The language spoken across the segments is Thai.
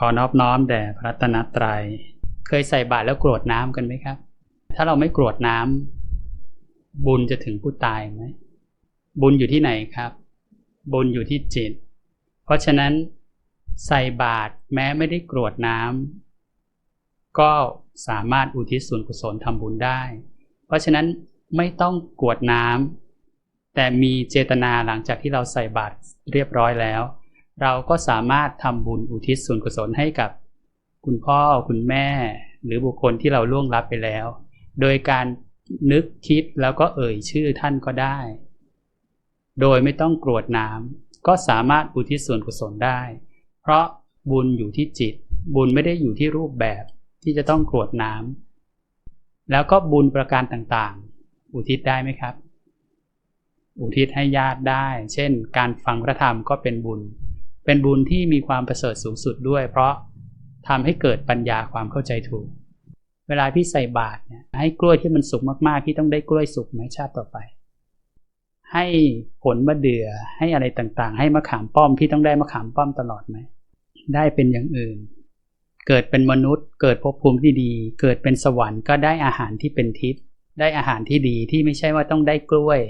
ขอนอบน้อมแด่พระตนตรัย เคยใส่บาตรแล้วกรวดน้ำกันไหมครับ ถ้าเราไม่กรวดน้ำบุญจะถึงผู้ตายไหม บุญอยู่ที่ไหนครับ บุญอยู่ที่จิต เพราะฉะนั้นใส่บาตรแม้ไม่ได้กรวดน้ำก็สามารถอุทิศส่วนกุศลทำบุญได้ เพราะฉะนั้นไม่ต้องกรวดน้ำแต่มีเจตนาหลังจากที่เราใส่บาตรเรียบร้อยแล้ว เราก็สามารถทำบุญอุทิศส่วนกุศลให้กับ คุณพ่อคุณแม่ หรือบุคคลที่เราล่วงลับไปแล้ว โดยการนึกคิดแล้วก็เอ่ยชื่อท่านก็ได้ โดยไม่ต้องกรวดน้ำก็สามารถอุทิศส่วนกุศลได้ เพราะบุญอยู่ที่จิต บุญไม่ได้อยู่ที่รูปแบบที่จะต้องกรวดน้ำแล้วก็บุญประการต่างๆ อุทิศได้ไหมครับ อุทิศให้ญาติได้ เช่น การฟังพระธรรมก็เป็นบุญ เป็นบุญที่มีความประเสริฐสูงสุดด้วย เพราะทำให้เกิดปัญญาความเข้าใจถูก เวลาพี่ใส่บาตรเนี่ยให้กล้วยที่มันสุกมากๆพี่ต้องได้กล้วยสุกไหมชาติต่อไป ให้ผลมะเดื่อให้อะไรต่างๆ ให้มะขามป้อมพี่ต้องได้มะขามป้อมตลอดไหมได้เป็นอย่างอื่น เกิดเป็นมนุษย์ เกิดภพภูมิที่ดี เกิดเป็นสวรรค์ก็ได้อาหารที่เป็นทิพย์ได้อาหารที่ดีที่ไม่ใช่ว่าต้องได้กล้วย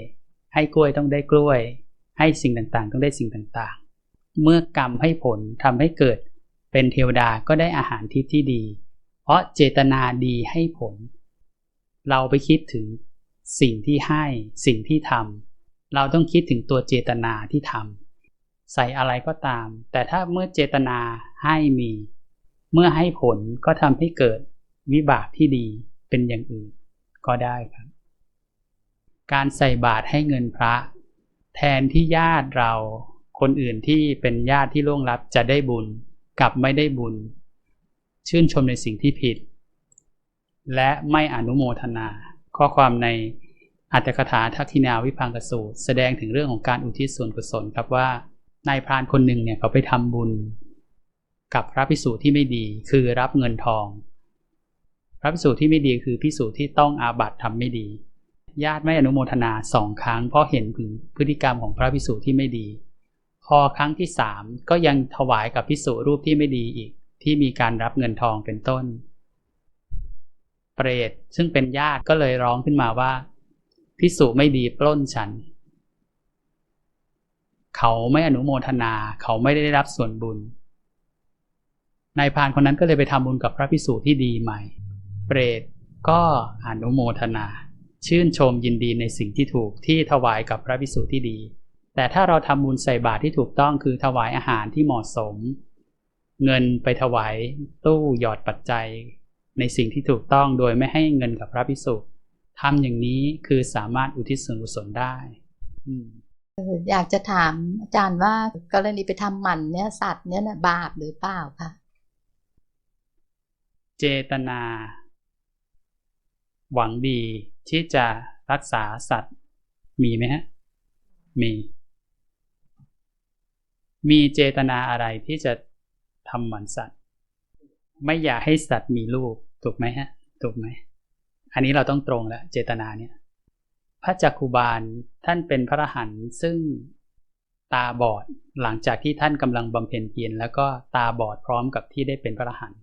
ให้กล้วยต้องได้กล้วย ให้สิ่งต่างๆ ต้องได้สิ่งต่างๆ เมื่อกรรมให้ผลทำให้เกิดเป็นเทวดาก็ได้อาหารทิพย์ที่ดี เพราะเจตนาดีให้ผล เราไปคิดถึงสิ่งที่ให้สิ่งที่ทำเราต้องคิดถึงตัวเจตนาที่ทำใส่อะไรก็ตาม แต่ถ้าเมื่อเจตนาให้มี เมื่อให้ผลก็ทำให้เกิดวิบากที่ดีเป็นอย่างอื่นก็ได้ครับ การใส่บาตรให้เงินพระ แทนที่ญาติเรา คนอื่นที่เป็นญาติที่ล่วงลับจะได้บุญกับไม่ได้บุญ ชื่นชมในสิ่งที่ผิด และไม่อนุโมทนา ข้อความในอัตถกถาทักษินาวิพังกสูตร แสดงถึงเรื่องของการอุทิศส่วนกุศลครับว่านายพรานคนหนึ่งเนี่ยเขาไปทำบุญ กับพระพิสูจน์ที่ไม่ดีคือรับเงินทอง พระพิสูจน์ที่ไม่ดีคือพิสูจน์ที่ต้องอาบัตทำไม่ดี ญาติไม่อนุโมทนาสองครั้งเพราะเห็นถึงพฤติกรรมของพระพิสูจน์ที่ไม่ดี พอครั้งที่สามก็ยังถวายกับพิสูจรูปที่ไม่ดีอีก ที่มีการรับเงินทองเป็นต้น เปรตซึ่งเป็นญาติก็เลยร้องขึ้นมาว่าพิสูจไม่ดีปล้นฉัน เขาไม่อนุโมทนา เขาไม่ได้รับส่วนบุญนายพานคนนั้นก็เลยไปทำบุญกับพระพิสูจที่ดีใหม่ เปรตก็อนุโมทนา ชื่นชมยินดีในสิ่งที่ถูกที่ถวายกับพระพิสูจที่ดี แต่ถ้าเราทำบุญใส่บาตรที่ถูกต้องคือถวายอาหารที่เหมาะสม เงินไปถวายตู้หยอดปัจจัย ในสิ่งที่ถูกต้องโดยไม่ให้เงินกับพระพิสุทำอย่างนี้คือสามารถอุทิศส่วนกุศลได้อยากจะถามอาจารย์ว่ากรณีไปทำหมันเนี่ยสัตว์เนี่ยนะบาปหรือเปล่าคะเจตนา หวังดีที่จะรักษาสัตว์มีไหมฮะ มี มีเจตนาอะไรที่จะทำหมันสัตว์ ไม่อยากให้สัตว์มีลูกถูกไหมฮะ ถูกไหม อันนี้เราต้องตรงแล้วเจตนาเนี่ย พระจักคุบาลท่านเป็นพระหันซึ่งตาบอดหลังจากที่ท่านกำลังบำเพ็ญเพียรแล้วก็ตาบอดพร้อมกับที่ได้เป็นพระหัน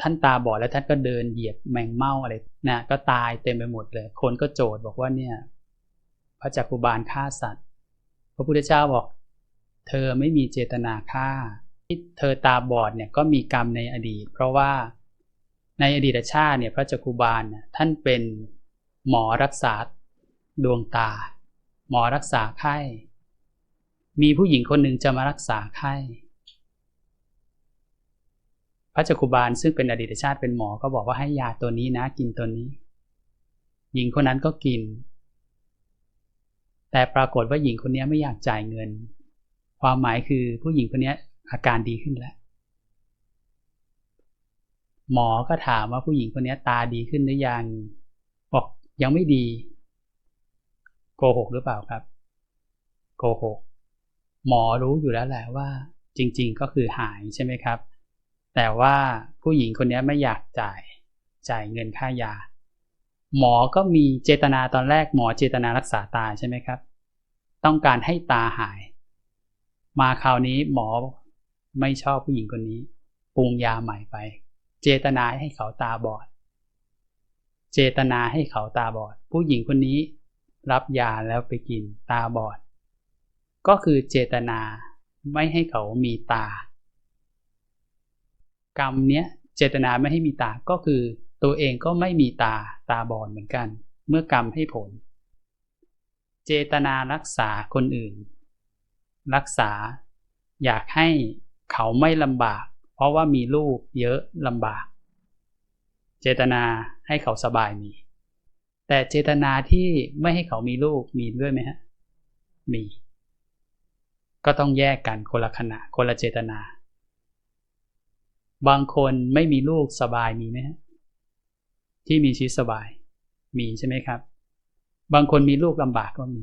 ท่านตาบอดแล้วท่านก็เดินเหยียบแมงเม่าอะไรนะก็ตายเต็มไปหมดเลย คนก็โจทย์บอกว่าเนี่ย พระจักคุบาลฆ่าสัตว์ พระพุทธเจ้าบอก เธอไม่มีเจตนาฆ่า ที่เธอตาบอดเนี่ยก็มีกรรมในอดีต เพราะว่าในอดีตชาติเนี่ยพระจักคุบาลเนี่ยท่านเป็นหมอรักษาดวงตา หมอรักษาไข้ มีผู้หญิงคนหนึ่งจะมารักษาไข้ พระจักคุบาลซึ่งเป็นอดีตชาติเป็นหมอก็บอกว่าให้ยาตัวนี้นะกินตัวนี้ หญิงคนนั้นก็กิน แต่ปรากฏว่าหญิงคนนี้ไม่อยากจ่ายเงิน ความหมายคือผู้หญิงคนนี้อาการดีขึ้นแล้ว หมอก็ถามว่าผู้หญิงคนนี้ตาดีขึ้นหรือยังบอกยังไม่ดี โกหกหรือเปล่าครับ โกหก หมอรู้อยู่แล้วแหละว่า จริง ๆ ก็คือหายใช่ไหมครับ แต่ว่าผู้หญิงคนนี้ไม่อยากจ่ายจ่ายเงินค่ายา หมอก็มีเจตนาตอนแรกหมอเจตนารักษาตาใช่ไหมครับ ต้องการให้ตาหาย มาคราวนี้หมอไม่ชอบผู้หญิงคนนี้ปรุงยาใหม่ไป เจตนาให้เขาตาบอด เจตนาให้เขาตาบอด ผู้หญิงคนนี้รับยาแล้วไปกินตาบอด ก็คือเจตนาไม่ให้เขามีตา กรรมเนี้ยเจตนาไม่ให้มีตาก็คือตัวเองก็ไม่มีตาตาบอดเหมือนกัน เมื่อกรรมให้ผล เจตนารักษาคนอื่น รักษา อยากให้เขาไม่ลำบาก เพราะว่ามีลูกเยอะลำบาก เจตนาให้เขาสบายมี แต่เจตนาที่ไม่ให้เขามีลูกมีด้วยไหมฮะ มี ก็ต้องแยกกันคนละขณะคนละเจตนา บางคนไม่มีลูกสบายมีไหมฮะที่มีชีวิตสบายมีใช่ไหมครับ บางคนมีลูกลำบากก็มี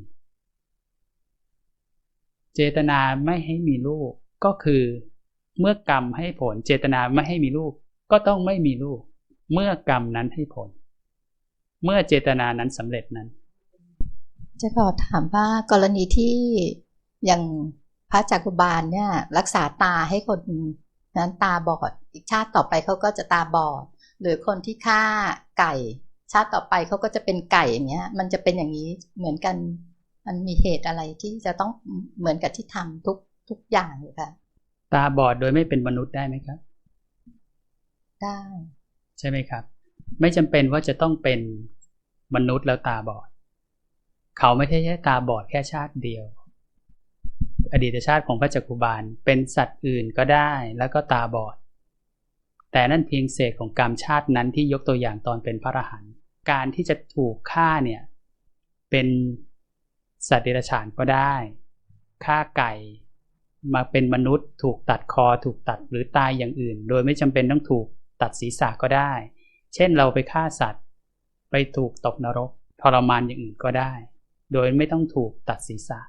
เจตนาไม่ให้มีลูกก็คือ เมื่อกรรมให้ผล เจตนาไม่ให้มีลูก ก็ต้องไม่มีลูก เมื่อกรรมนั้นให้ผล เมื่อเจตนานั้นสำเร็จนั้น จะขอถามว่ากรณีที่อย่างพระจักรุบาลเนี่ย รักษาตาให้คนนั้นตาบอด อีกชาติต่อไปเขาก็จะตาบอด หรือคนที่ฆ่าไก่ ชาติต่อไปเขาก็จะเป็นไก่อย่างเงี้ย มันจะเป็นอย่างนี้เหมือนกัน มันมีเหตุอะไรที่จะต้องเหมือนกับที่ทำทุกทุกอย่างเลยค่ะ ตาบอดโดยไม่เป็นมนุษย์ได้ไหมครับ ได้ ใช่ไหมครับ ไม่จำเป็นว่าจะต้องเป็นมนุษย์แล้วตาบอด เขาไม่ใช่แค่ตาบอดแค่ชาติเดียว อดีตชาติของพระจักรุบาลเป็นสัตว์อื่นก็ได้แล้วก็ตาบอด แต่นั่นเพียงเศษของกรรมชาตินั้นที่ยกตัวอย่างตอนเป็นพระอรหันต์การที่จะถูกฆ่าเนี่ย เป็น สัตว์เดรัจฉานก็ได้ฆ่าไก่มาเป็นมนุษย์ถูกตัดคอถูกตัดหรือตายอย่างอื่น โดยไม่จำเป็นต้องถูกตัดศีรษะก็ได้ เช่นเราไปฆ่าสัตว์ ไปถูกตกนรกทรมานอย่างอื่นก็ได้ โดยไม่ต้องถูกตัดศีรษะ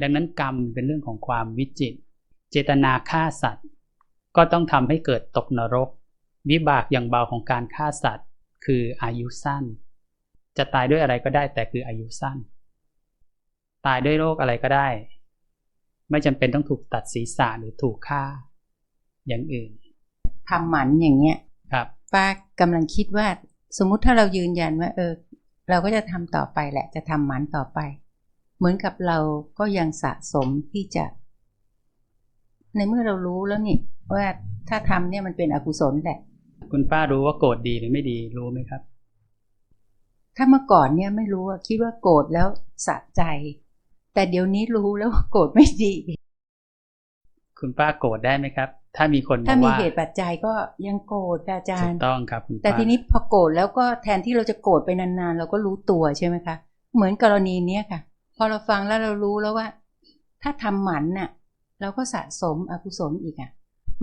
ดังนั้นกรรมเป็นเรื่องของความวิจิตรเจตนาฆ่าสัตว์ ก็ต้องทำให้เกิดตกนรก วิบากอย่างเบาของการฆ่าสัตว์ คืออายุสั้น จะตายด้วยอะไรก็ได้แต่คืออายุสั้น ตายด้วยโรคอะไรก็ได้ ไม่จำเป็นต้องถูกตัดศีรษะหรือถูกฆ่า อย่างอื่นทำหมันอย่างเงี้ย ครับป้ากำลังคิดว่า สมมุติถ้าเรายืนยันว่า เออ เราก็จะทำต่อไปแหละ จะทำหมันต่อไป เหมือนกับเราก็ยังสะสมที่จะ ในเมื่อเรารู้แล้วนี่ว่าถ้าทำเนี่ยมันเป็นอกุศลแหละ คุณป้ารู้ว่าโกรธดีหรือไม่ดีรู้ไหมครับ ถ้าเมื่อก่อนเนี่ยไม่รู้อะคิดว่าโกรธแล้วสะใจ แต่เดี๋ยวนี้รู้แล้วว่าโกรธไม่ดี คุณป้าโกรธได้ไหมครับ ถ้ามีคนถ้ามามีว่าเหตุปัจจัยก็ยังโกรธค่ะอาจาถูรกย์ต้องครับคุณป้าแต่ทีนี้พอโกรธแล้วก็แทนที่เราจะโกรธไปนานๆ เราก็รู้ตัวใช่ไหมคะ เหมือนกรณีเนี้ยค่ะ พอเราฟังแล้วเรารู้แล้วว่า ถ้าทำหมันน่ะ เราก็สะสมอกุศลอีกอะ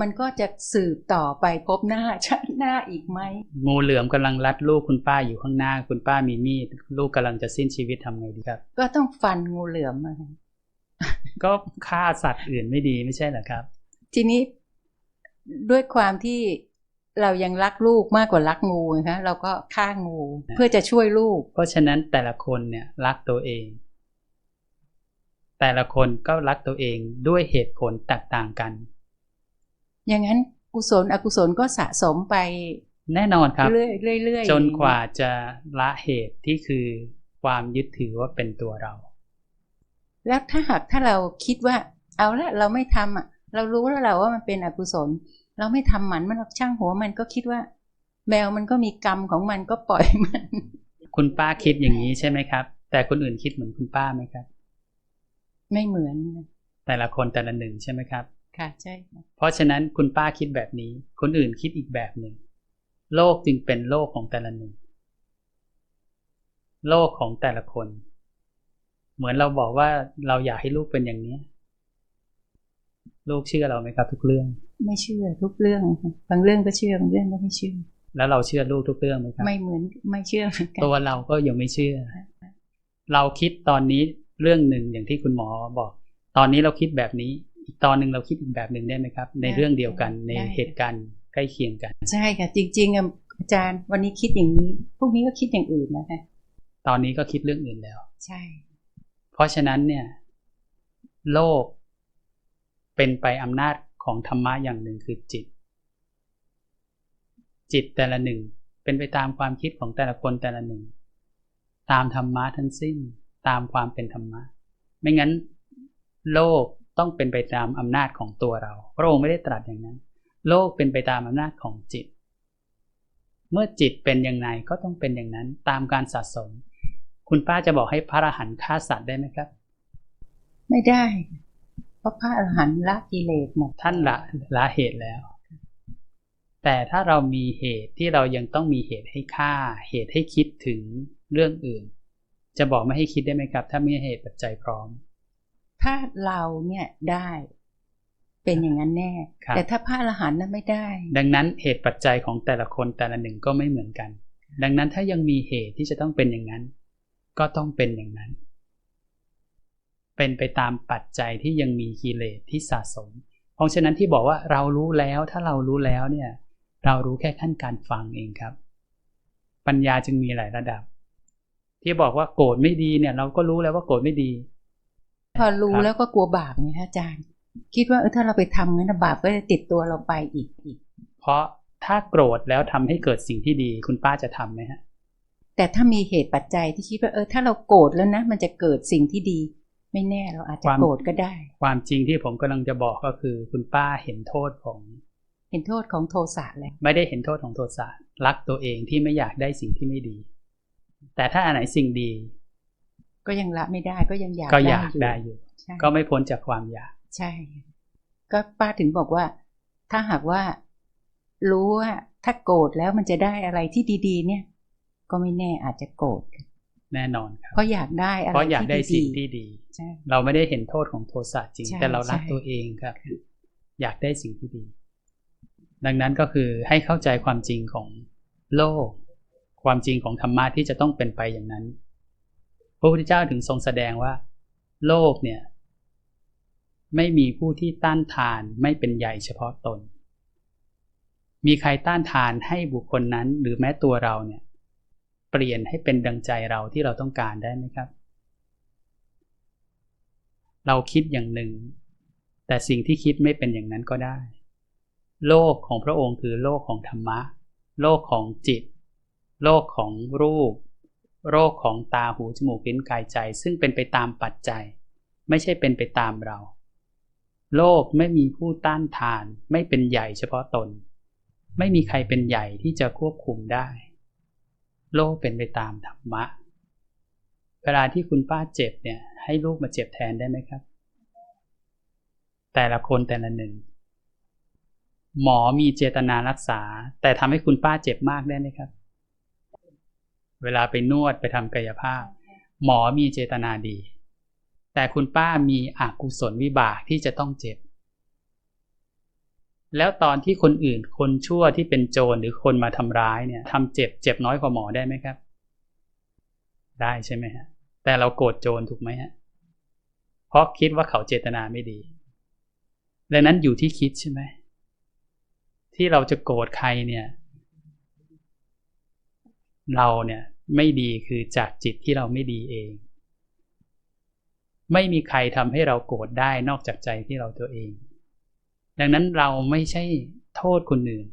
มันก็จะสืบต่อไปพบหน้าชาติหน้าอีกไหมงูเหลือมกำลังรัดลูกคุณป้าอยู่ข้างหน้า คุณป้ามีมีดลูกกำลังจะสิ้นชีวิตทำไงดีครับ ก็ต้องฟันงูเหลือมมาค่ะก็ฆ่าสัตว์อื่นไม่ดีไม่ใช่เหรอครับ ทีนี้ด้วยความที่เรายังรักลูกมากกว่ารักงูนะคะเราก็ฆ่างูเพื่อจะช่วยลูก เพราะฉะนั้นแต่ละคนเนี่ยรักตัวเอง แต่ละคนก็รักตัวเองด้วยเหตุผลแตกต่างกัน อย่างนั้นกุศลอกุศลก็สะสมไป แน่นอนครับเรื่อยๆเรื่อยๆจนกว่าจะละเหตุที่คือความยึดถือว่าเป็นตัวเรา แล้วถ้าหากถ้าเราคิดว่า เอาละเราไม่ทำอะ เรารู้แล้วเราว่ามันเป็นอกุศล เราไม่ทำหมันมันช่างหัวมันก็คิดว่า แมวมันก็มีกรรมของมันก็ปล่อยมัน คุณป้าคิดอย่างนี้ใช่ไหมครับ แต่คนอื่นคิดเหมือนคุณป้าไหมครับ ไม่เหมือนนะแต่ละคนแต่ละหนึ่งใช่ไหมครับ ค่ะใช่ค่ะเพราะฉะนั้นคุณป้าคิดแบบนี้ คนอื่นคิดอีกแบบหนึ่งโลกจึงเป็นโลกของแต่ละหนึ่ง โลกของแต่ละคน เหมือนเราบอกว่าเราอยากให้ลูกเป็นอย่างนี้ลูกเชื่อเราไหมครับ ทุกเรื่อง ไม่เชื่อทุกเรื่องค่ะบางเรื่องก็เชื่อบางเรื่องก็ไม่เชื่อ แล้วเราเชื่อลูกทุกเรื่องไหมครับ ไม่เหมือนไม่เชื่อเหมือนกันตัวเราก็ยังไม่เชื่อ เราคิดตอนนี้เรื่องหนึ่งอย่างที่คุณหมอบอก ตอนนี้เราคิดแบบนี้ อีกตอนหนึ่งเราคิดอีกแบบหนึ่งได้ไหมครับ ในเรื่องเดียวกันในเหตุการณ์ใกล้เคียงกัน ใช่ค่ะ จริงๆอะอาจารย์ วันนี้คิดอย่างนี้พรุ่งนี้ก็คิดอย่างอื่นนะคะตอนนี้ก็คิดเรื่องอื่นแล้ว ใช่ เพราะฉะนั้นเนี่ย โลกเป็นไปอำนาจของธรรมะอย่างหนึ่งคือจิต จิตแต่ละหนึ่งเป็นไปตามความคิดของแต่ละคนแต่ละหนึ่ง ตามธรรมะทั้งสิ้น ตามความเป็นธรรมะ ไม่งั้น โลก ต้องเป็นไปตามอำนาจของตัวเรา พระองค์ไม่ได้ตรัสอย่างนั้น โลกเป็นไปตามอำนาจของจิต เมื่อจิตเป็นอย่างไรก็ต้องเป็นอย่างนั้นตามการสะสม คุณป้าจะบอกให้พระอรหันต์ฆ่าสัตว์ได้ไหมครับ ไม่ได้ เพราะพระอรหันต์ละกิเลสหมดท่านละละเหตุแล้ว แต่ถ้าเรามีเหตุที่เรายังต้องมีเหตุให้ฆ่า เหตุให้คิดถึงเรื่องอื่น จะบอกไม่ให้คิดได้ไหมครับ ถ้ามีเหตุปัจจัยพร้อม ถ้าเราเนี่ยได้เป็นอย่างนั้นแน่ครับแต่ถ้าพระอรหันต์นั้นไม่ได้ ดังนั้นเหตุปัจจัยของแต่ละคนแต่ละหนึ่งก็ไม่เหมือนกัน ดังนั้นถ้ายังมีเหตุที่จะต้องเป็นอย่างนั้น ก็ต้องเป็นอย่างนั้น เป็นไปตามปัจจัยที่ยังมีกิเลสที่สะสม เพราะฉะนั้นที่บอกว่าเรารู้แล้วถ้าเรารู้แล้วเนี่ย เรารู้แค่ขั้นการฟังเองครับ ปัญญาจึงมีหลายระดับ ที่บอกว่าโกรธไม่ดีเนี่ย เราก็รู้แล้วว่าโกรธไม่ดี พอรู้ครับแล้วก็กลัวบาปไงคะอาจารย์ คิดว่าเออถ้าเราไปทำงั้นนะบาปก็จะติดตัวเราไปอีกอีก เพราะถ้าโกรธแล้วทำให้เกิดสิ่งที่ดีคุณป้าจะทำไหมฮะ แต่ถ้ามีเหตุปัจจัยที่คิดว่าเออถ้าเราโกรธแล้วนะ มันจะเกิดสิ่งที่ดี ไม่แน่เราอาจจะความโกรธก็ได้ ความจริงที่ผมกำลังจะบอกก็คือคุณป้าเห็นโทษของ เห็นโทษของโทสะแล้วไม่ได้เห็นโทษของโทสะรักตัวเองที่ไม่อยากได้สิ่งที่ไม่ดี แต่ถ้าอันไหนสิ่งดี ก็ยังละไม่ได้ก็ยังอยากก็อยากได้ได้ออยู่ยู่ใช่ก็ไม่พ้นจากความอยาก ใช่ ก็ป้าถึงบอกว่า ถ้าหากว่ารู้ว่าถ้าโกรธแล้วมันจะได้อะไรที่ดี ๆ เนี่ย ก็ไม่แน่อาจจะโกรธแน่นอนครับเพราะอยากได้อะไรเพราะอยากได้ที่สิ่งดีที่ดีๆใช่เราไม่ได้เห็นโทษของโทสะจริงใช่แต่เรารักใช่ตัวเองครับ อยากได้สิ่งที่ดี ดังนั้นก็คือให้เข้าใจความจริงของโลก ความจริงของธรรมะที่จะต้องเป็นไปอย่างนั้นพ ระพุทธเจ้าถึงทรงแสดงว่า โลกเนี่ย ไม่มีผู้ที่ต้านทานไม่เป็นใหญ่เฉพาะตน มีใครต้านทานให้บุคคลนั้นหรือแม้ตัวเราเนี่ย เปลี่ยนให้เป็นดังใจเราที่เราต้องการได้ไหมครับ เราคิดอย่างหนึ่ง แต่สิ่งที่คิดไม่เป็นอย่างนั้นก็ได้ โลกของพระองค์คือโลกของธรรมะ โลกของจิต โลกของรูป โลกของตาหูจมูกลิ้นกายใจ ซึ่งเป็นไปตามปัจจัย ไม่ใช่เป็นไปตามเรา โลกไม่มีผู้ต้านทาน ไม่เป็นใหญ่เฉพาะตน ไม่มีใครเป็นใหญ่ที่จะควบคุมได้ โลกเป็นไปตามธรรมะ เวลาที่คุณป้าเจ็บเนี่ย ให้ลูกมาเจ็บแทนได้ไหมครับ แต่ละคนแต่ละหนึ่ง หมอมีเจตนารักษา แต่ทำให้คุณป้าเจ็บมากได้ไหมครับ เวลาไปนวดไปทำกายภาพ หมอมีเจตนาดี แต่คุณป้ามีอกุศลวิบากที่จะต้องเจ็บ แล้วตอนที่คนอื่นคนชั่วที่เป็นโจรหรือคนมาทำร้ายเนี่ยทำเจ็บเจ็บน้อยกว่าหมอได้ไหมครับ ได้ใช่ไหมฮะแต่เราโกรธโจรถูกไหมฮะเพราะคิดว่าเขาเจตนาไม่ดีดังนั้นอยู่ที่คิดใช่ไหมที่เราจะโกรธใครเนี่ย เราเนี่ย ไม่ดีคือจากจิตที่เราไม่ดีเอง ไม่มีใครทำให้เราโกรธได้นอกจากใจที่เราตัวเอง ดังนั้นเราไม่ใช่โทษคนอื่น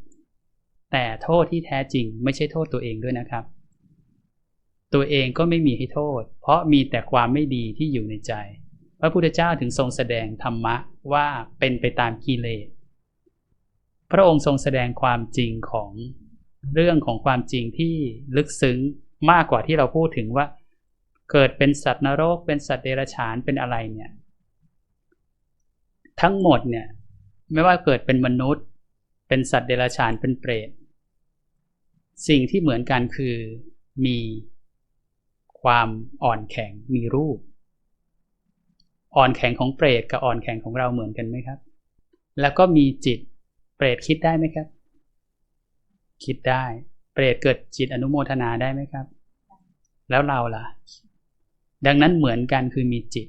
แต่โทษที่แท้จริงไม่ใช่โทษตัวเองด้วยนะครับ ตัวเองก็ไม่มีให้โทษ เพราะมีแต่ความไม่ดีที่อยู่ในใจ พระพุทธเจ้าถึงทรงแสดงธรรมะว่าเป็นไปตามกิเลสพระองค์ทรงแสดงความจริงของเรื่องของความจริงที่ลึกซึ้ง มากกว่าที่เราพูดถึงว่า เกิดเป็นสัตว์นรก เป็นสัตว์เดรัจฉานเป็นอะไรเนี่ย ทั้งหมดเนี่ย ไม่ว่าเกิดเป็นมนุษย์ เป็นสัตว์เดรัจฉานเป็นเปรตสิ่งที่เหมือนกันคือมีความอ่อนแข็งมีรูป อ่อนแข็งของเปรตกับอ่อนแข็งของเราเหมือนกันไหมครับ แล้วก็มีจิตเปรตคิดได้ไหมครับ คิดได้ เปรตเกิดจิตอนุโมทนาได้ไหมครับ แล้วเราล่ะ ดังนั้นเหมือนกันคือมีจิต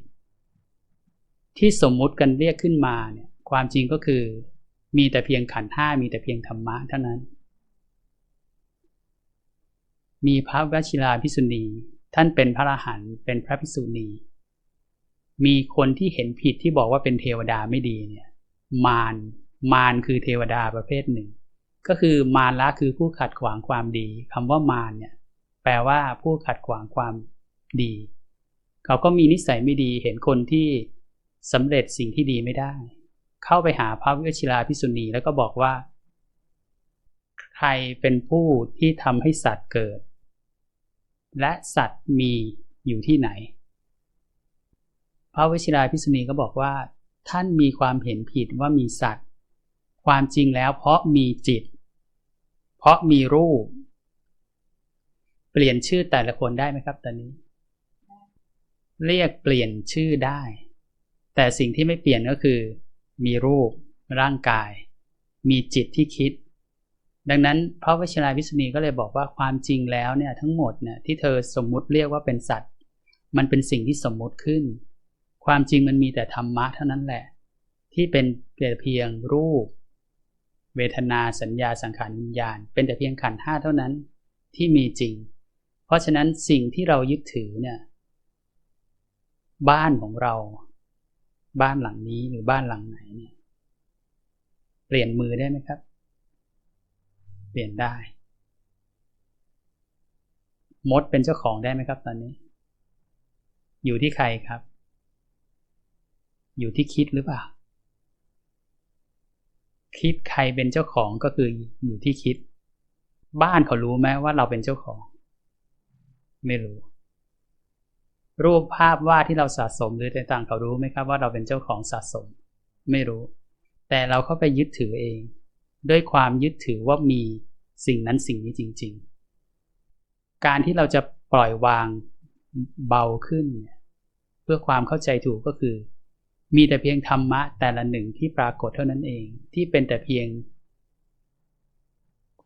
ที่สมมุติกันเรียกขึ้นมาเนี่ย ความจริงก็คือ มีแต่เพียงขันธ์ห้ามีแต่เพียงธรรมะเท่านั้น มีพระวชิราภิกษุณีท่านเป็นพระอรหันต์เป็นพระภิกษุณีมีคนที่เห็นผิดที่บอกว่าเป็นเทวดาไม่ดีเนี่ย มารมารคือเทวดาประเภทหนึ่ง ก็คือมารละคือผู้ขัดขวางความดีคำว่ามารเนี่ยแปลว่าผู้ขัดขวางความดี เขาก็มีนิสัยไม่ดีเห็นคนที่สำเร็จสิ่งที่ดีไม่ได้ เข้าไปหาพระวิชิราพิสุณีแล้วก็บอกว่า ใครเป็นผู้ที่ทำให้สัตว์เกิด และสัตว์มีอยู่ที่ไหน พระวิชิราพิสุณีก็บอกว่า ท่านมีความเห็นผิดว่ามีสัตว์ ความจริงแล้วเพราะมีจิต เพราะมีรูป เปลี่ยนชื่อแต่ละคนได้ไหมครับ ตอนนี้ เรียกเปลี่ยนชื่อได้ แต่สิ่งที่ไม่เปลี่ยนก็คือ มีรูป ร่างกาย มีจิตที่คิด ดังนั้นพระวชิราวิษณีก็เลยบอกว่าความจริงแล้วเนี่ยทั้งหมดเนี่ยที่เธอสมมุติเรียกว่าเป็นสัตว์ มันเป็นสิ่งที่สมมุติขึ้น ความจริงมันมีแต่ธรรมะเท่านั้นแหละ ที่เป็นแต่เพียงรูป เวทนาสัญญาสังขารวิญญาณ เป็นแต่เพียงขันธ์ห้าเท่านั้นที่มีจริง เพราะฉะนั้นสิ่งที่เรายึดถือเนี่ย บ้านของเรา บ้านหลังนี้หรือบ้านหลังไหนเนี่ยเปลี่ยนมือได้ไหมครับ เปลี่ยนได้ มดเป็นเจ้าของได้ไหมครับ ตอนนี้ อยู่ที่ใครครับ อยู่ที่คิดหรือเปล่า คิดใครเป็นเจ้าของก็คืออยู่ที่คิด บ้านเขารู้ไหมว่าเราเป็นเจ้าของ ไม่รู้ รูปภาพวาดที่เราสะสมหรือต่างๆเขารู้ไหมครับว่าเราเป็นเจ้าของสะสม ไม่รู้ แต่เราเข้าไปยึดถือเอง ด้วยความยึดถือว่ามีสิ่งนั้นสิ่งนี้จริง ๆ การที่เราจะปล่อยวางเบาขึ้นเนี่ยเพื่อความเข้าใจถูกก็คือ มีแต่เพียงธรรมะแต่ละหนึ่งที่ปรากฏเท่านั้นเอง ที่เป็นแต่เพียง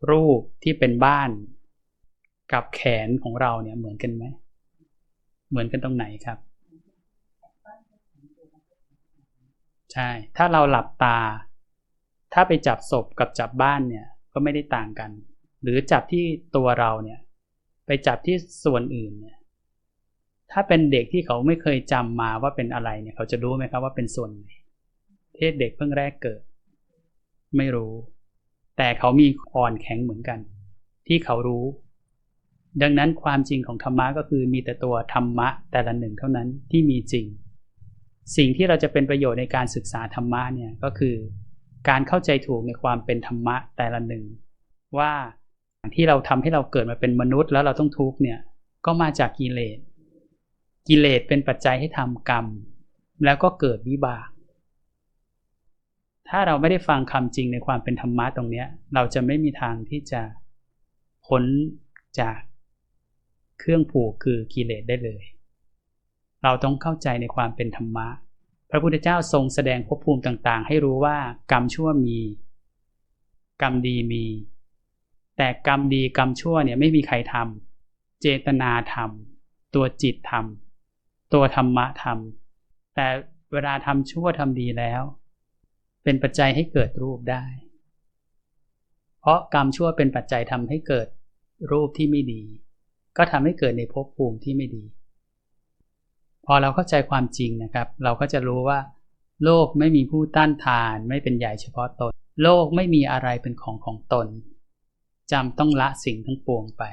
รูปที่เป็นบ้าน กับแขนของเราเนี่ยเหมือนกันไหม เหมือนกันตรงไหนครับ ใช่ ถ้าเราหลับตา ถ้าไปจับศพกับจับบ้านเนี่ย ก็ไม่ได้ต่างกัน หรือจับที่ตัวเราเนี่ย ไปจับที่ส่วนอื่นเนี่ย ถ้าเป็นเด็กที่เขาไม่เคยจำมาว่าเป็นอะไรเนี่ย เขาจะรู้ไหมครับว่าเป็นส่วนไหนเทศเด็กเพิ่งแรกเกิด ไม่รู้ แต่เขามีอ่อนแข็งเหมือนกัน ที่เขารู้ ดังนั้นความจริงของธรรมะก็คือมีแต่ตัวธรรมะแต่ละหนึ่งเท่านั้นที่มีจริง สิ่งที่เราจะเป็นประโยชน์ในการศึกษาธรรมะเนี่ยก็คือการเข้าใจถูกในความเป็นธรรมะแต่ละหนึ่ง ว่าที่เราทำให้เราเกิดมาเป็นมนุษย์แล้วเราต้องทุกข์เนี่ยก็มาจากกิเลส กิเลสเป็นปัจจัยให้ทำกรรม แล้วก็เกิดวิบาก ถ้าเราไม่ได้ฟังคำจริงในความเป็นธรรมะตรงนี้เราจะไม่มีทางที่จะพ้นจากเครื่องผูกคือกิเลสได้เลย เราต้องเข้าใจในความเป็นธรรมะ พระพุทธเจ้าทรงแสดงภพภูมิต่างๆ ให้รู้ว่ากรรมชั่วมี กรรมดีมี แต่กรรมดีกรรมชั่วเนี่ยไม่มีใครทำเจตนาทำตัวจิตทำ ตัวธรรมะทำแต่เวลาทำชั่วทำดีแล้ว เป็นปัจจัยให้เกิดรูปได้ เพราะกรรมชั่วเป็นปัจจัยทำให้เกิดรูปที่ไม่ดี ก็ทำให้เกิดในภพภูมิที่ไม่ดี พอเราเข้าใจความจริงนะครับ เราก็จะรู้ว่า โลกไม่มีผู้ต้านทาน ไม่เป็นใหญ่เฉพาะตน โลกไม่มีอะไรเป็นของของตนจำต้องละสิ่งทั้งปวงไป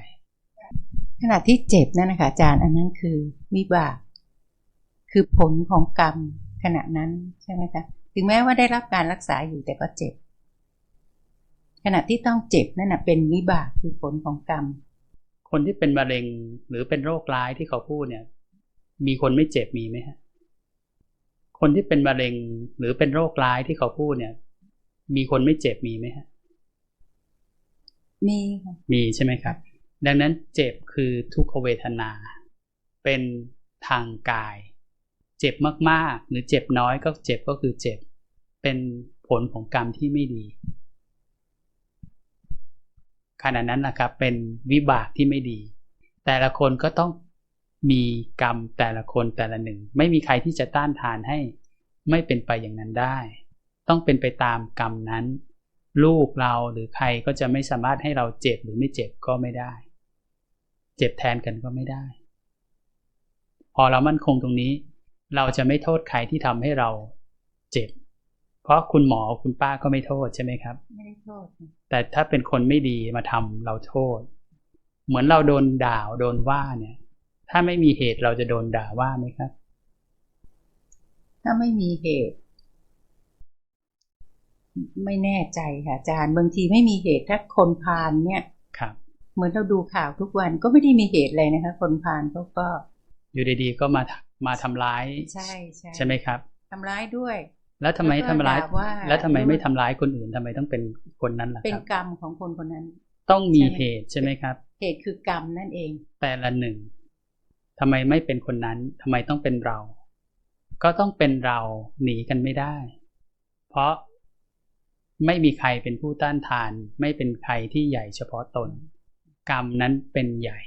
ขณะที่เจ็บนั่นนะคะอาจารย์อันนั้นคือวิบาก คือผลของกรรมขณะนั้นใช่ไหมคะถึงแม้ว่าได้รับการรักษาอยู่แต่ก็เจ็บ ขณะที่ต้องเจ็บนั่นนะเป็นวิบากคือผลของกรรม คนที่เป็นมะเร็งหรือเป็นโรคร้ายที่เขาพูดเนี่ย มีคนไม่เจ็บมีไหมฮะคนที่เป็นมะเร็งหรือเป็นโรคร้ายที่เขาพูดเนี่ย มีคนไม่เจ็บมีไหมฮะมีค่ะมีใช่ไหมครับ ดังนั้นเจ็บคือทุกขเวทนา เป็นทางกาย เจ็บมากๆ หรือเจ็บน้อยก็เจ็บก็คือเจ็บ เป็นผลของกรรมที่ไม่ดีขณะนั้นนะครับเป็นวิบากที่ไม่ดี แต่ละคนก็ต้องมีกรรมแต่ละคนแต่ละหนึ่ง ไม่มีใครที่จะต้านทานให้ไม่เป็นไปอย่างนั้นได้ ต้องเป็นไปตามกรรมนั้น ลูกเราหรือใครก็จะไม่สามารถให้เราเจ็บหรือไม่เจ็บก็ไม่ได้ เจ็บแทนกันก็ไม่ได้ พอเรามั่นคงตรงนี้ เราจะไม่โทษใครที่ทำให้เราเจ็บ เพราะคุณหมอคุณป้าก็ไม่โทษใช่ไหมครับ ไม่ได้โทษค่ะแต่ถ้าเป็นคนไม่ดีมาทำเราโทษ เหมือนเราโดนด่าโดนว่าเนี่ย ถ้าไม่มีเหตุเราจะโดนด่าว่าไหมครับ ถ้าไม่มีเหตุ ไม่แน่ใจค่ะอาจารย์บางทีไม่มีเหตุถ้าคนพาลเนี่ยครับเหมือนเราดูข่าวทุกวันก็ไม่ได้มีเหตุอะไรนะคะ คนพาลเขาก็อยู่ดีๆก็มา มาทำร้ายใช่ใช่ใช่ไหมครับทำร้ายด้วย แล้วทำไมแล้วก็ทำร้ายด่าว่าแล้วทำไมด้วยไม่ทำร้ายคนอื่นทำไมต้องเป็นคนนั้นล่ะเป็นครับกรรมของคนคนนั้น ต้องมีใช่ไหมเหตุใช่ไหมครับ เหตุคือกรรมนั่นเอง แต่ละหนึ่งทำไมไม่เป็นคนนั้นทำไมต้องเป็นเรา ก็ต้องเป็นเราหนีกันไม่ได้ เพราะไม่มีใครเป็นผู้ต้านทาน ไม่เป็นใครที่ใหญ่เฉพาะตน กรรมนั้นเป็นใหญ่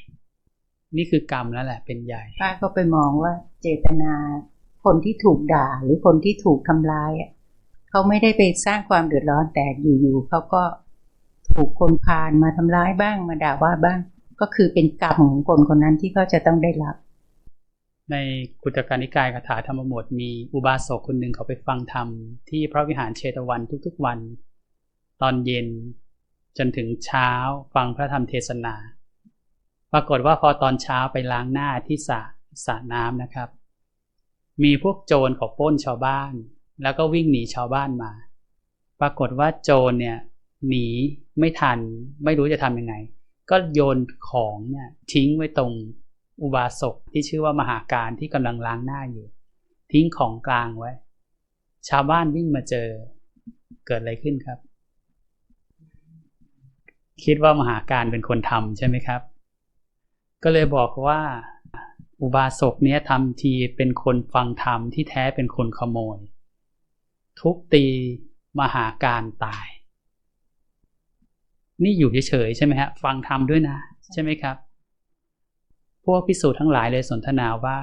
นี่คือกรรมแล้วแหละเป็นใหญ่ป้าก็ไปมองว่าเจตนาคนที่ถูกด่าหรือคนที่ถูกทำร้ายอะเขาไม่ได้ไปสร้างความเดือดร้อนแต่อยู่ๆเขาก็ถูกคนพาลมาทำร้ายบ้างมาด่าว่าบ้าง ก็คือเป็นกรรมของคนคนนั้นที่เขาจะต้องได้รับ ในกุตการนิกายคาถาธรรมบทมีอุบาสกคนหนึ่งเขาไปฟังธรรมที่พระวิหารเชตวันทุกๆวัน ตอนเย็นจนถึงเช้าฟังพระธรรมเทศนา ปรากฏว่าพอตอนเช้าไปล้างหน้าที่สระสระน้ำนะครับ มีพวกโจรเขาป้นชาวบ้าน แล้วก็วิ่งหนีชาวบ้านมา ปรากฏว่าโจรเนี่ยหนีไม่ทัน ไม่รู้จะทำยังไง ก็โยนของเนี่ยทิ้งไว้ตรงอุบาสกที่ชื่อว่ามหาการที่กำลังล้างหน้าอยู่ ทิ้งของกลางไว้ ชาวบ้านวิ่งมาเจอ เกิดอะไรขึ้นครับ คิดว่ามหาการเป็นคนทำใช่ไหมครับ ก็เลยบอกว่าอุบาสกเนี้ยทำทีเป็นคนฟังธรรมที่แท้เป็นคนขโมย ทุบตีมหาการตาย นี่อยู่เฉยๆใช่ไหมฮะ ฟังธรรมด้วยนะ ใช่ไหมครับ พวกพิสูจน์ทั้งหลายเลยสนทนาว่า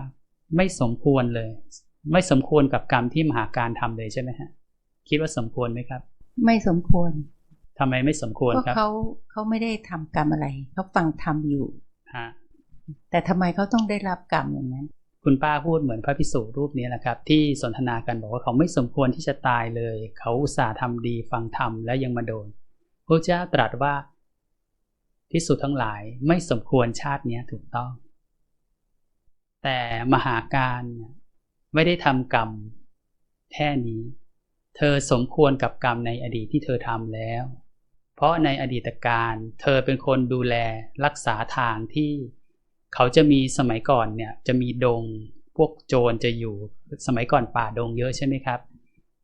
ไม่สมควรเลย ไม่สมควรกับกรรมที่มหาการทำเลยใช่ไหมฮะ คิดว่าสมควรไหมครับ ไม่สมควรทำไมไม่สมควรเพราะครับเขาเขาไม่ได้ทำกรรมอะไรเขาฟังธรรมอยู่ฮะ แต่ทำไมเขาต้องได้รับกรรมอย่างนั้น คุณป้าพูดเหมือนพระพิสุรูปนี้แหละครับ ที่สนทนากันบอกว่าเขาไม่สมควรที่จะตายเลย เขาอุตส่าห์ทำดีฟังธรรมแล้วยังมาโดนพระเจ้าตรัสว่าพิสุทั้งหลายไม่สมควรชาตินี้ถูกต้อง แต่มหาการไม่ได้ทำกรรมแค่นี้ เธอสมควรกับกรรมในอดีตที่เธอทำแล้ว เพราะในอดีตการเธอเป็นคนดูแลรักษาทางที่ เขาจะมีสมัยก่อนเนี่ยจะมีดงพวกโจรจะอยู่สมัยก่อนป่าดงเยอะใช่ไหมครับ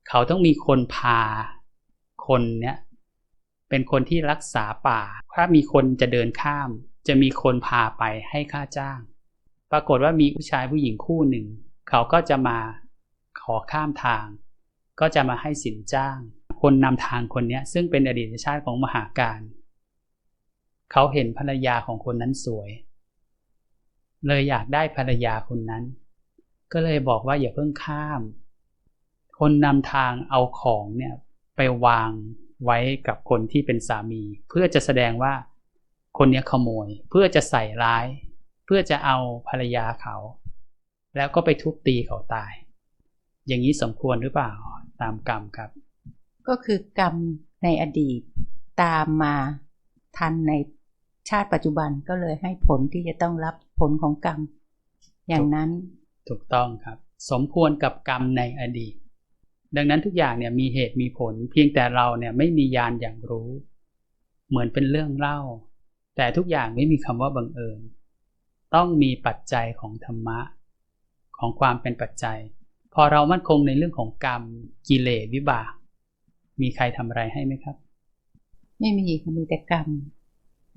เขาต้องมีคนพาคนเนี่ยเป็นคนที่รักษาป่า ถ้ามีคนจะเดินข้าม จะมีคนพาไปให้ค่าจ้าง ปรากฏว่ามีผู้ชายผู้หญิงคู่หนึ่ง เขาก็จะมาขอข้ามทาง ก็จะมาให้สินจ้าง คนนำทางคนเนี้ยซึ่งเป็นอดีตชาติของมหาการ เขาเห็นภรรยาของคนนั้นสวย เลยอยากได้ภรรยาคนนั้น ก็เลยบอกว่าอย่าเพิ่งข้าม คนนำทางเอาของเนี่ยไปวางไว้กับคนที่เป็นสามี เพื่อจะแสดงว่าคนนี้ขโมย เพื่อจะใส่ร้าย เพื่อจะเอาภรรยาเขา แล้วก็ไปทุบตีเขาตาย อย่างนี้สมควรหรือเปล่าตามกรรมครับ ก็คือกรรมในอดีตตามมาทันในชาติปัจจุบันก็เลยให้ผลที่จะต้องรับ ผลของกรรม อย่างนั้นถูกต้องครับ สมควรกับกรรมในอดีต ดังนั้นทุกอย่างเนี่ยมีเหตุมีผล เพียงแต่เราเนี่ยไม่มียานอย่างรู้ เหมือนเป็นเรื่องเล่า แต่ทุกอย่างไม่มีคำว่าบังเอิญ ต้องมีปัจจัยของธรรมะ ของความเป็นปัจจัย พอเรามั่นคงในเรื่องของกรรมกิเลสวิบาก มีใครทำอะไรให้ไหมครับ ไม่มีค่ะมีแต่กรรม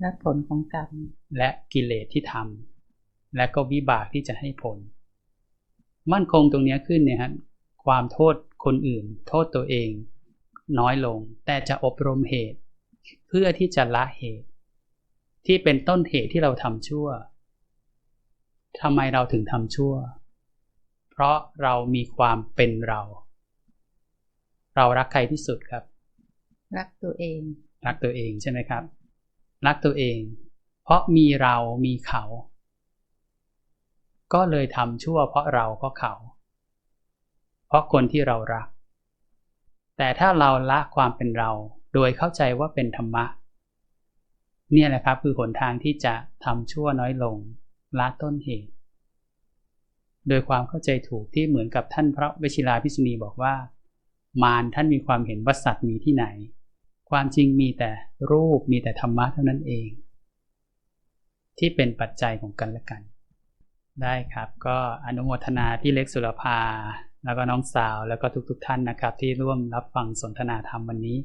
และผลของกรรม และกิเลสที่ทำ และก็วิบากที่จะให้ผล มั่นคงตรงเนี้ยขึ้นเนี่ยครับความโทษคนอื่น โทษตัวเอง น้อยลง แต่จะอบรมเหตุ เพื่อที่จะละเหตุ ที่เป็นต้นเหตุที่เราทำชั่วทำไมเราถึงทำชั่ว เพราะเรามีความเป็นเรา เรารักใครที่สุดครับ รักตัวเอง รักตัวเองใช่ไหมครับ รักตัวเอง เพราะมีเรามีเขา ก็เลยทำชั่วเพราะเราเพราะเขา เพราะคนที่เรารัก แต่ถ้าเราละความเป็นเราโดยเข้าใจว่าเป็นธรรมะ เนี่ยแหละครับคือหนทางที่จะทำชั่วน้อยลงละต้นเหตุ โดยความเข้าใจถูกที่เหมือนกับท่านพระวชิราพิษณีบอกว่า มารท่านมีความเห็นว่าสัตว์มีที่ไหน ความจริงมีแต่รูปมีแต่ธรรมะเท่านั้นเอง ที่เป็นปัจจัยของกันและกัน ได้ครับ ก็อนุโมทนาพี่เล็กสุรภา แล้วก็น้องสาวแล้วก็ทุกๆทท่านนะครับ ที่ร่วมรับฟังสนทนาธรรมวันนี้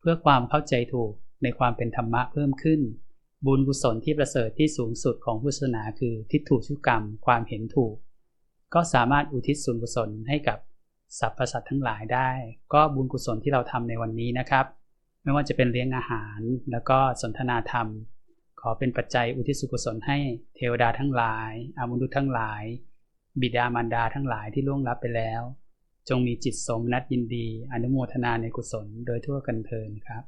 เพื่อความเข้าใจถูกในความเป็นธรรมะเพิ่มขึ้น บุญกุศลที่ประเสริฐที่สูงสุดของพุทธศาสนาคือทิฏฐุชุกรรม ความเห็นถูก ก็สามารถอุทิศส่วนกุศลให้กับสรรพสัตว์ทั้งหลายได้ ก็บุญกุศลที่เราทำในวันนี้นะครับ ไม่ว่าจะเป็นเลี้ยงอาหาร แล้วก็สนทนาธรรม ขอเป็นปัจจัยอุทิศกุศลให้เทวดาทั้งหลายอามุนุษย์ทั้งหลาย บิดามารดาทั้งหลายที่ล่วงลับไปแล้ว จงมีจิตสมนัดยินดี อนุโมทนาในกุศลโดยทั่วกันเทินครับ